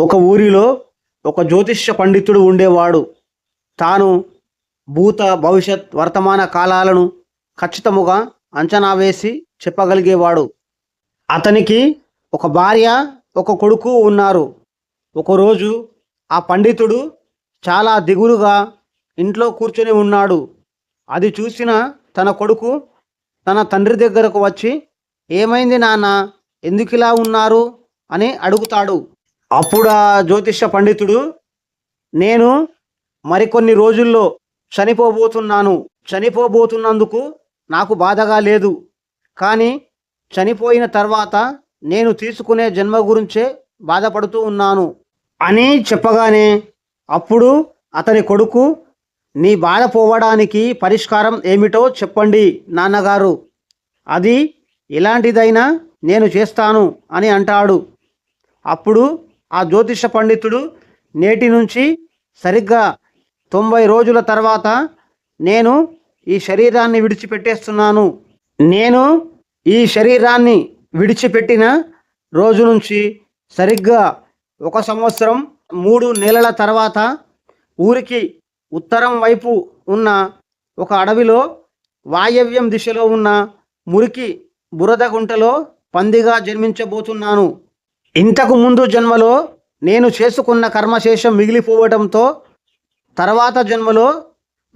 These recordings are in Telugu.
ఒక ఊరిలో ఒక జ్యోతిష్య పండితుడు ఉండేవాడు. తాను భూత భవిష్యత్ వర్తమాన కాలాలను ఖచ్చితముగా అంచనా వేసి చెప్పగలిగేవాడు. అతనికి ఒక భార్య ఒక కొడుకు ఉన్నారు. ఒకరోజు ఆ పండితుడు చాలా దిగులుగా ఇంట్లో కూర్చొని ఉన్నాడు. అది చూసిన తన కొడుకు తన తండ్రి దగ్గరకు వచ్చి ఏమైంది నాన్న? ఎందుకు ఇలా ఉన్నారు? అని అడుగుతాడు. అప్పుడు ఆ జ్యోతిష పండితుడు నేను మరికొన్ని రోజుల్లో చనిపోబోతున్నాను. చనిపోబోతున్నందుకు నాకు బాధగా లేదు. కానీ చనిపోయిన తర్వాత నేను తీసుకునే జన్మ గురించే బాధపడుతూ ఉన్నాను అని చెప్పగానే అప్పుడు అతని కొడుకు నీ బాధ పోవడానికి పరిష్కారం ఏమిటో చెప్పండి నాన్నగారు. అది ఎలాంటిదైనా నేను చేస్తాను అని అంటాడు. అప్పుడు ఆ జ్యోతిష పండితుడు నేటి నుంచి సరిగ్గా తొంభై రోజుల తర్వాత నేను ఈ శరీరాన్ని విడిచిపెట్టేస్తున్నాను. నేను ఈ శరీరాన్ని విడిచిపెట్టిన రోజు నుంచి సరిగ్గా ఒక సంవత్సరం మూడు నెలల తర్వాత ఊరికి ఉత్తరం వైపు ఉన్న ఒక అడవిలో వాయవ్యం దిశలో ఉన్న మురికి బురద గుంటలో పందిగా జన్మించబోతున్నాను. ఇంతకు ముందు జన్మలో నేను చేసుకున్న కర్మశేషం మిగిలిపోవడంతో తర్వాత జన్మలో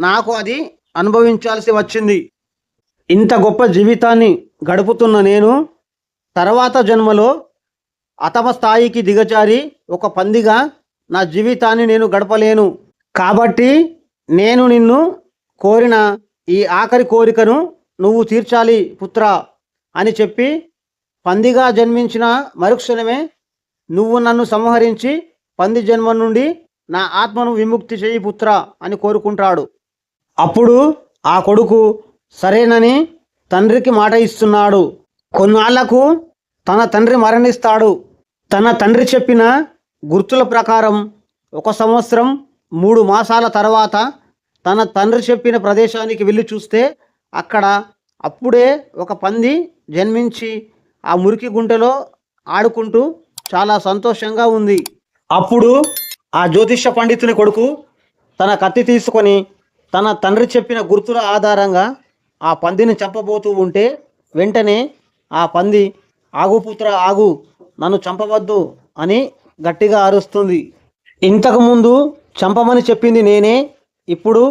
నాకు అది అనుభవించాల్సి వచ్చింది. ఇంత గొప్ప జీవితాన్ని గడుపుతున్న నేను తర్వాత జన్మలో అతమ స్థాయికి దిగజారి ఒక పందిగా నా జీవితాన్ని నేను గడపలేను. కాబట్టి నేను నిన్ను కోరిన ఈ ఆఖరి కోరికను నువ్వు తీర్చాలి పుత్ర అని చెప్పి పందిగా జన్మించిన మరుక్షణమే నువ్వు నన్ను సంహరించి పంది జన్మ నుండి నా ఆత్మను విముక్తి చేయి పుత్ర అని కోరుకుంటాడు. అప్పుడు ఆ కొడుకు సరేనని తండ్రికి మాట ఇస్తున్నాడు. కొన్నాళ్ళకు తన తండ్రి మరణిస్తాడు. తన తండ్రి చెప్పిన గుర్తుల ప్రకారం ఒక సంవత్సరం మూడు మాసాల తర్వాత తన తండ్రి చెప్పిన ప్రదేశానికి వెళ్ళి చూస్తే అక్కడ అప్పుడే ఒక పంది జన్మించి ఆ మురికి గుంటలో ఆడుకుంటూ చాలా సంతోషంగా ఉంది. అప్పుడు ఆ జ్యోతిష పండితుని కొడుకు తన కత్తి తీసుకొని తన తండ్రి చెప్పిన గుర్తుల ఆధారంగా ఆ పందిని చంపబోతూ ఉంటే వెంటనే ఆ పంది ఆగుపుత్ర ఆగు నన్ను చంపవద్దు అని గట్టిగా అరుస్తుంది. ఇంతకుముందు చంపమని చెప్పింది నేనే ఇప్పుడు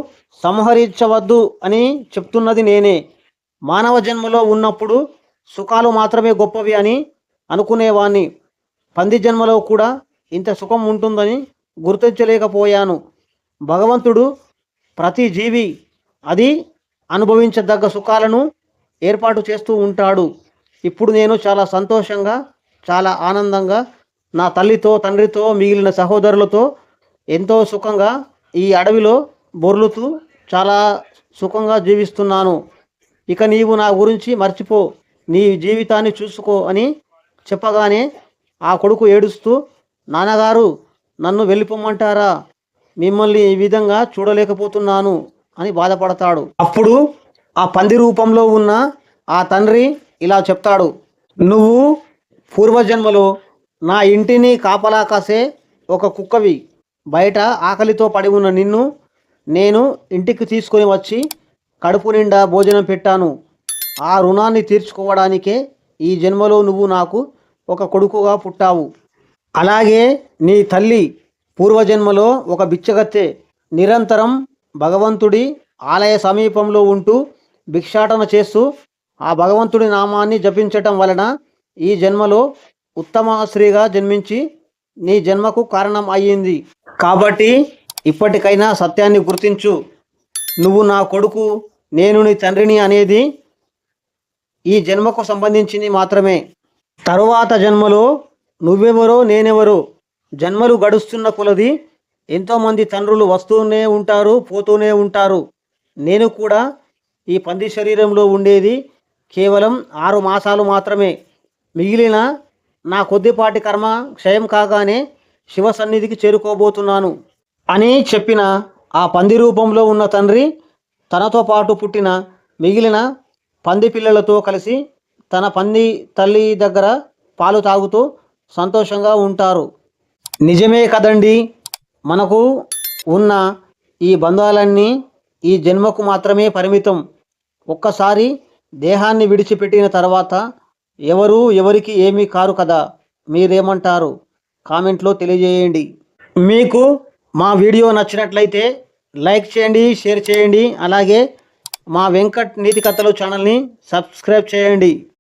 సంహరించవద్దు అని చెప్తున్నది నేనే. మానవ జన్మలో ఉన్నప్పుడు సుఖాలు మాత్రమే గొప్పవి అని అనుకునేవాణ్ణి. పంది జన్మలో కూడా ఇంత సుఖం ఉంటుందని గుర్తించలేకపోయాను. భగవంతుడు ప్రతి జీవి అది అనుభవించదగ్గ సుఖాలను ఏర్పాటు చేస్తూ ఉంటాడు. ఇప్పుడు నేను చాలా సంతోషంగా చాలా ఆనందంగా నా తల్లితో తండ్రితో మిగిలిన సహోదరులతో ఎంతో సుఖంగా ఈ అడవిలో బొర్లుతూ చాలా సుఖంగా జీవిస్తున్నాను. ఇక నీవు నా గురించి మర్చిపో. నీ జీవితాన్ని చూసుకో అని చెప్పగానే ఆ కొడుకు ఏడుస్తూ నాన్నగారు నన్ను వెళ్ళిపోమ్మంటారా మిమ్మల్ని ఈ విధంగా చూడలేకపోతున్నాను అని బాధపడతాడు. అప్పుడు ఆ పంది రూపంలో ఉన్న ఆ తండ్రి ఇలా చెప్తాడు నువ్వు పూర్వజన్మలో నా ఇంటిని కాపలా కాసే ఒక కుక్కవి. బయట ఆకలితో పడి ఉన్న నిన్ను నేను ఇంటికి తీసుకొని వచ్చి కడుపు నిండా భోజనం పెట్టాను. ఆ రుణాన్ని తీర్చుకోవడానికే ఈ జన్మలో నువ్వు నాకు ఒక కొడుకుగా పుట్టావు. అలాగే నీ తల్లి పూర్వజన్మలో ఒక బిచ్చగత్తె నిరంతరం భగవంతుడి ఆలయ సమీపంలో ఉంటూ భిక్షాటన చేస్తూ ఆ భగవంతుడి నామాన్ని జపించటం వలన ఈ జన్మలో ఉత్తమ స్త్రీగా జన్మించి నీ జన్మకు కారణం అయ్యింది. కాబట్టి ఇప్పటికైనా సత్యాన్ని గుర్తించు. నువ్వు నా కొడుకు నేను నీ తండ్రిని అనేది ఈ జన్మకు సంబంధించింది మాత్రమే. తరువాత జన్మలో నువ్వెవరో నేనెవరో జన్మలు గడుస్తున్న కొలది ఎంతోమంది తండ్రులు వస్తూనే ఉంటారు పోతూనే ఉంటారు. నేను కూడా ఈ పంది శరీరంలో ఉండేది కేవలం ఆరు మాసాలు మాత్రమే. మిగిలిన నా కొద్దిపాటి కర్మ క్షయం కాగానే శివ సన్నిధికి చేరుకోబోతున్నాను అని చెప్పిన ఆ పంది రూపంలో ఉన్న తండ్రి తనతో పాటు పుట్టిన మిగిలిన పంది పిల్లలతో కలిసి తన పంది తల్లి దగ్గర పాలు తాగుతూ సంతోషంగా ఉంటారు. నిజమే కదండి? మనకు ఉన్న ఈ బంధాలన్నీ ఈ జన్మకు మాత్రమే పరిమితం. ఒక్కసారి దేహాన్ని విడిచిపెట్టిన తర్వాత ఎవరు ఎవరికి ఏమీ కారు కదా? మీరేమంటారు? కామెంట్లో తెలియజేయండి. మీకు మా వీడియో నచ్చినట్లయితే లైక్ చేయండి షేర్ చేయండి అలాగే మా వెంకట్ నీతి కథలు ఛానల్ని సబ్స్క్రైబ్ చేయండి.